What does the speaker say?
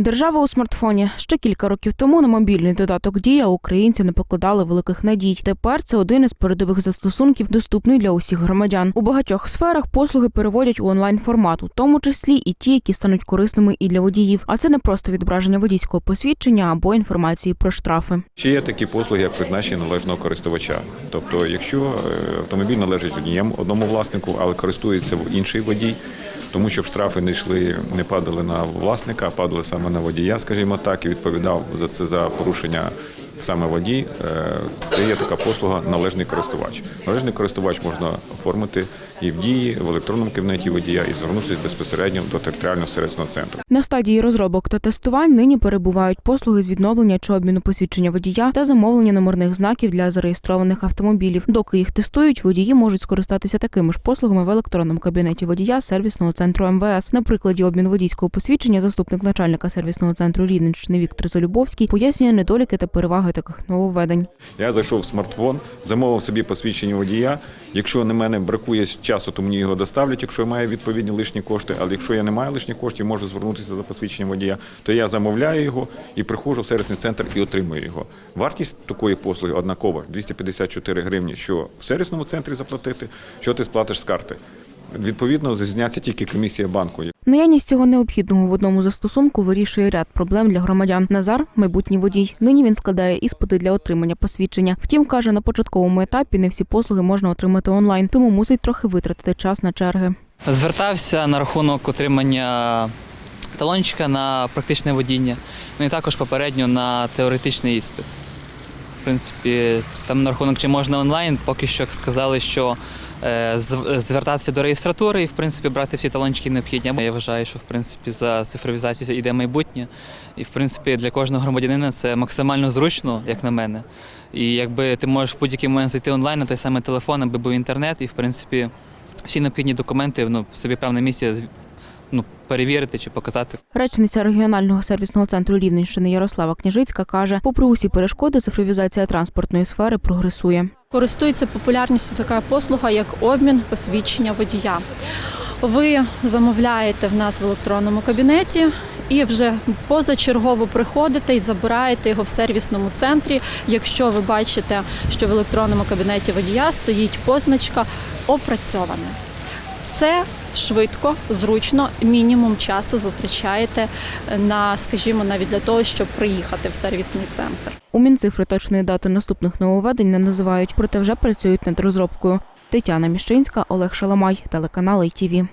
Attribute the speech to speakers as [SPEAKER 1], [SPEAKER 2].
[SPEAKER 1] Держава у смартфоні ще кілька років тому на мобільний додаток Дія українці не покладали великих надій. Тепер це один із передових застосунків, доступний для усіх громадян. У багатьох сферах послуги переводять у онлайн формат, у тому числі і ті, які стануть корисними і для водіїв. А це не просто відображення водійського посвідчення або інформації про штрафи.
[SPEAKER 2] Ще є такі послуги, як призначення належного користувача. Тобто, якщо е, автомобіль належить однієму одному власнику, але користується інший водій, тому що штрафи не йшли, не падали на власника, а падали саме на водія, скажімо так, і відповідав за це за порушення саме водій. е, Це є така послуга належний користувач. Належний користувач можна оформити і в дії, в електронному кабінеті водія, і звернутися безпосередньо до територіального сервісного центру.
[SPEAKER 1] На стадії розробок та тестувань нині перебувають послуги з відновлення чи обміну посвідчення водія та замовлення номерних знаків для зареєстрованих автомобілів. Доки їх тестують, водії можуть скористатися такими ж послугами в електронному кабінеті водія сервісного центру МВС. На прикладі обмін водійського посвідчення заступник начальника сервісного центру Рівненщини Віктор Залюбовський пояснює недоліки та переваги таких нововведень.
[SPEAKER 2] Я зайшов в смартфон, замовив собі посвідчення водія. Якщо на мене бракує часу, то мені його доставлять, якщо я маю відповідні лишні кошти. Але якщо я не маю лишніх коштів, можу звернутися за посвідченням водія, то я замовляю його і приходжу в сервісний центр і отримую його. Вартість такої послуги однакова 254 гривні, що в сервісному центрі заплатити, що ти сплатиш з карти. Відповідно, зізняться тільки комісія банку.
[SPEAKER 1] Наявність цього необхідного в одному застосунку вирішує ряд проблем для громадян. Назар майбутній водій. Нині він складає іспити для отримання посвідчення. Втім, каже, на початковому етапі не всі послуги можна отримати онлайн, тому мусить трохи витратити час на черги.
[SPEAKER 3] Звертався на рахунок отримання талончика на практичне водіння, ну і також попередньо на теоретичний іспит. В принципі, там на рахунок чи можна онлайн, поки що сказали, що звертатися до реєстратури і в принципі брати всі талончики необхідні. Я вважаю, що в принципі за цифровізацію йде майбутнє. І в принципі для кожного громадянина це максимально зручно, як на мене. І якби ти можеш в будь-який момент зайти онлайн на той самий телефон, аби був інтернет, і в принципі всі необхідні документи ну, собі певне місце ну, перевірити чи показати.
[SPEAKER 1] Речниця регіонального сервісного центру Рівненщини Ярослава Княжицька каже, попри усі перешкоди, цифровізація транспортної сфери прогресує.
[SPEAKER 4] Користується популярністю така послуга, як обмін посвідчення водія. Ви замовляєте в нас в електронному кабінеті і вже позачергово приходите і забираєте його в сервісному центрі. Якщо ви бачите, що в електронному кабінеті водія стоїть позначка опрацьоване. Це швидко, зручно, мінімум часу зустрічаєте на, скажімо, навіть для того, щоб приїхати в сервісний центр.
[SPEAKER 1] У Мінцифри точної дати наступних нововведень не називають, проте вже працюють над розробкою. Тетяна Міщинська, Олег Шаламай, телеканал ITV.